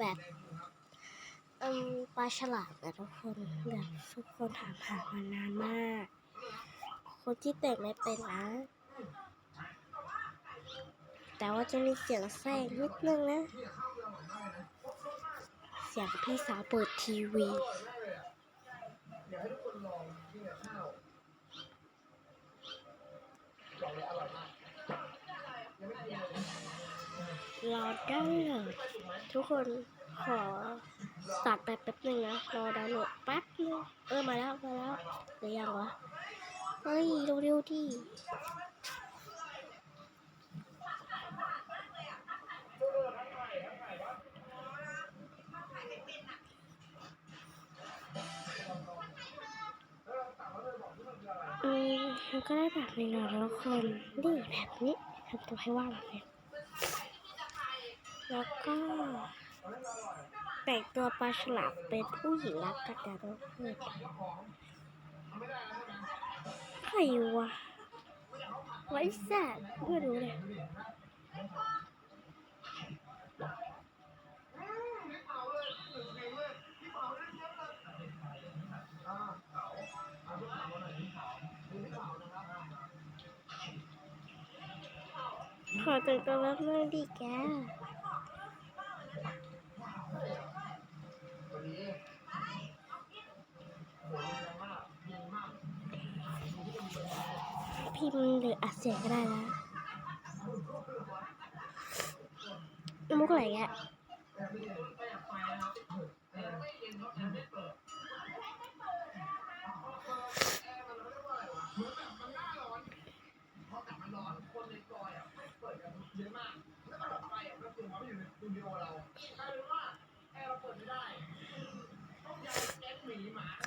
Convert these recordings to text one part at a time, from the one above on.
แบบปลาฉลามนะทุกคนแบบทุกคนถามหามานานมาก คนที่แต่งไม่เป็นนะแต่ว่าจะมีเสียงแทรกนิดนึงนะ เสียงพี่สาวเปิดทีวี รอได้เลยทุกคนขอตัดไปแป๊บนึงนะรอดาวน์โหลดแป๊บนึงเออมาแล้วมาแล้วหรือยังวะเฮ้ยเร็วๆดิอืมมันก็ได้แบบนี้นะทุกคนนี่แบบนี้ทำตัวให้ว่างแบบนี้ แล้วก็แต่งตัวปลาฉลามเป็นผู้หญิงรักกันนะทุกคนใครวะไว้แสบไม่รู้เลยขอแต่งตัวแบบนึงดิแก พิมพ์หรืออัดเสียงก็ได้นะมุกอะไรอะ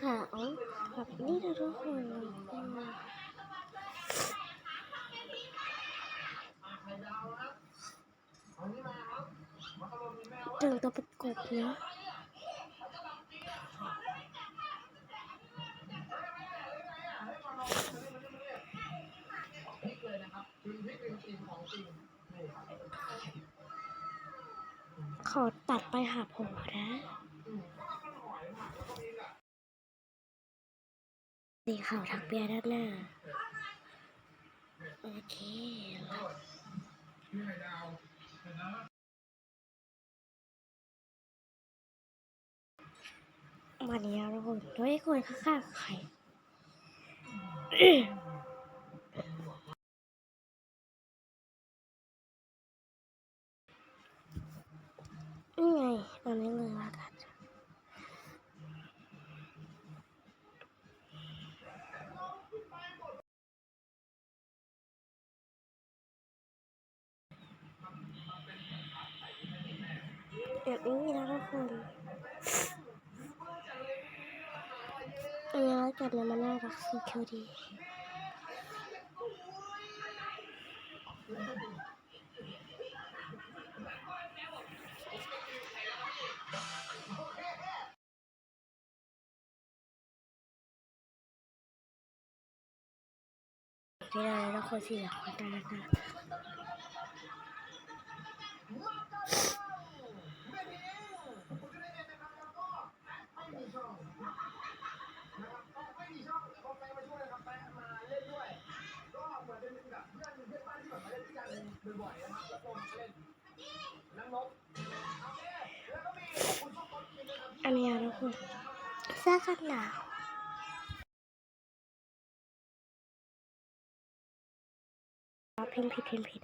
ค่ะอ๋อแบบนี้นะทุกคน อืมถึงตัวเประกบเนาะขอตัดไปหาผมนะสีขาวถักเบียด้านหน้า โอเค วันนี้เราคนด้วยคนข้างๆใครนี่ไงตอนนี้เลยว่ากันแบบนี้นะทุกคน อันนี้แล้วกันนะมันน่ารักสีคิวดีนี่ เนี่ยทุกคนเสื้อกันหนาวพิมพ์ผิดพิมพ์ผิด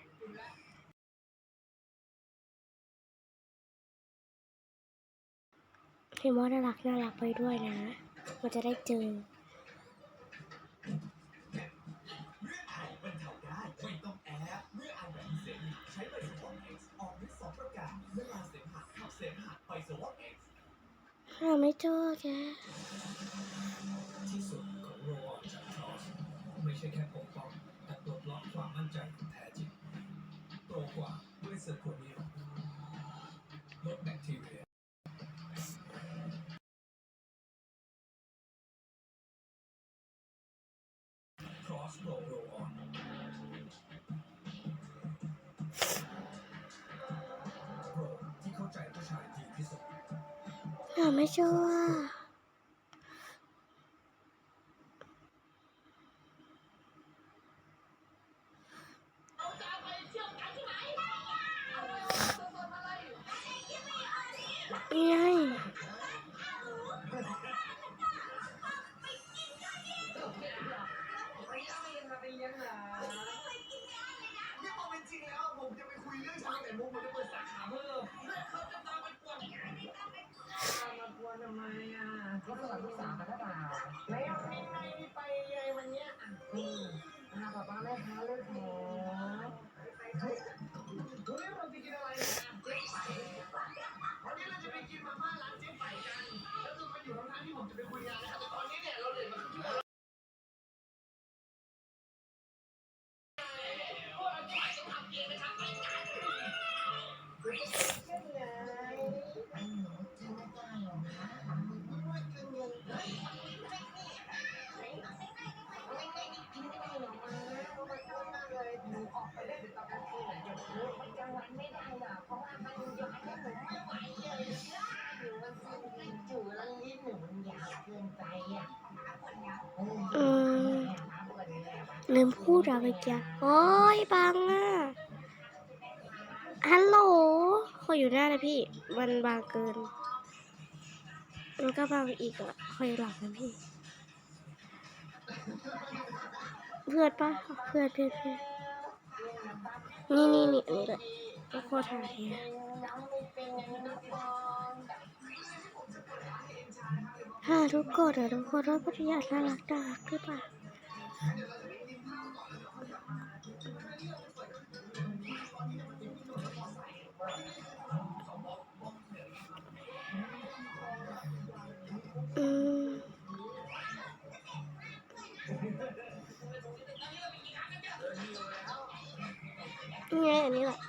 พิมพ์ว่าน่ารักน่ารักไปด้วยนะ มันจะได้เจอาไม่เจอแกที่สุดของโรบอทจากจอร์จไม่ใช่แค่ปกป้องแต่ปลดล็อกความมั่นใจที่แท้จริงโตกว่าด้วยเซอร์โคเนียลลดแบคทีเรีย Cross Roll Roll On โร อ่าไม่ชัวร์นี่ไงนี่ความเป็นจริงแล้วผมจะไปคุยเรื่องชาแต่มุกผมจะเปิด ลืมพูดอะเมื่อกี้โอ้ยบังอะฮัลโหลขอยอยู่หน้านะพี่ มันบางเกิน มันก็บางอีกอะคอยหลังนะพี่ เพื่อนปะเพื่อนเพื่อนเพื่อนนี่นี่นี่อันนี้เลยก็โคตรถ่ายเนี่ยฮ่าทุกคนอะทุกคนว่าพัทยาน่ารักน่ารักหรือเปล่า ไงอันนี้แหละ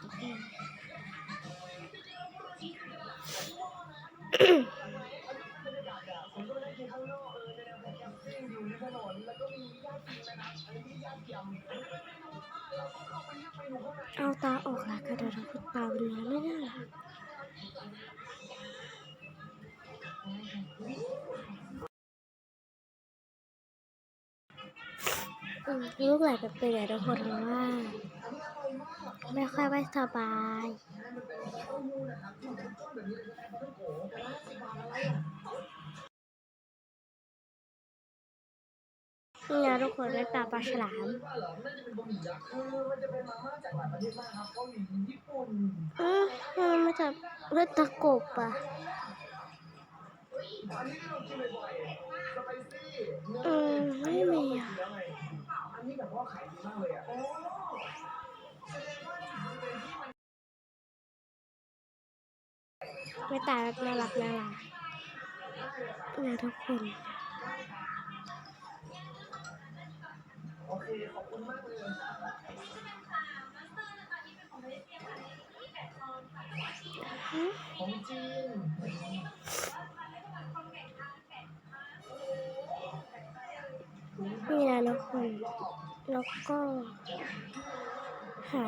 เอาตาออกแล้วก็เดี๋ยวเราคุณตาเป็นเนื้อไม่น่ารักลูกหลแบบเป็นไงทุกคนว่า ไม่ค่อยไม่สบาย นี่นะทุกคนเป็นปลาปลาฉลามอืมันจะเป็นมาม่าจะเลือดตะกบอะอันนี้ที่เรากินบ่อยๆสไปซี่เนื้ออืมไม่มีอะ ไงอันนี้แบบว่าขายดีมากเลยอะโอ้ไม่ตายแบบน่ารักน่ารักนะทุกคนโอเคขอบคุณมากเลยของจริงนี่นะทุกคน แล้วก็หา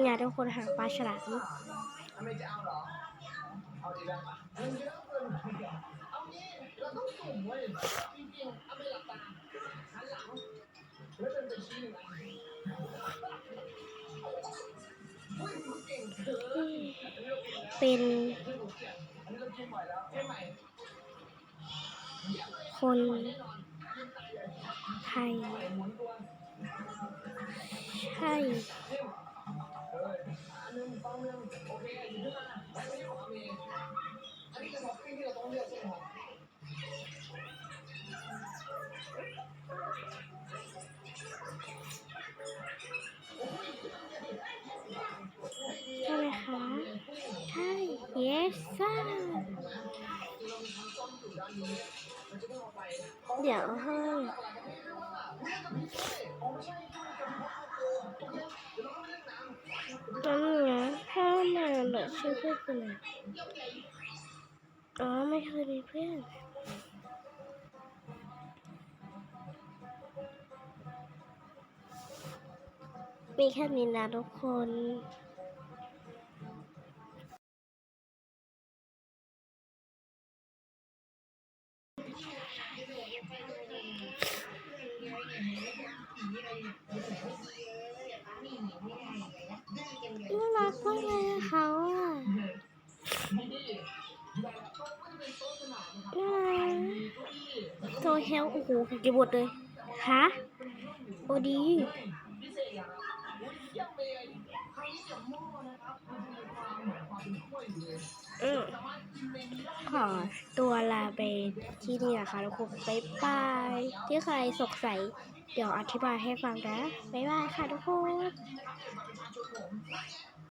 เนี่ยทุกคนหาปลาฉลามเป็นคนไทยใช่ ซ่า เดี๋ยวให้ตอนนี้ถ้ามาแบบช่วยเพื่อนกันอ๋อไม่เคยมีเพื่อนมีแค่นี้นะทุกคน น่ารักมากเลยเขาอะน่ารักโซเฮลโอ้โหเก็บบทเลย ฮะ โอดีเศษอย่างยังเมย์ครั้งนี้จะโม่นะครับมันมีความเหมือนความเป็นถ้วยเลย ออขอตัวลาไปที่นี่นะคะทุกคนบ๊ายบาย ที่ใครสงสัยเดี๋ยวอธิบายให้ฟังนะบ๊ายบายค่ะทุกคน